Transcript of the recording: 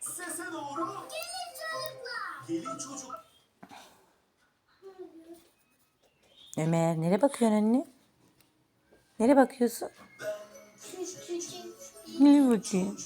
Sese doğru. Gelin çocuk. Ömer nereye bakıyorsun anne? Nereye bakıyorsun? Nereye bakıyorsun?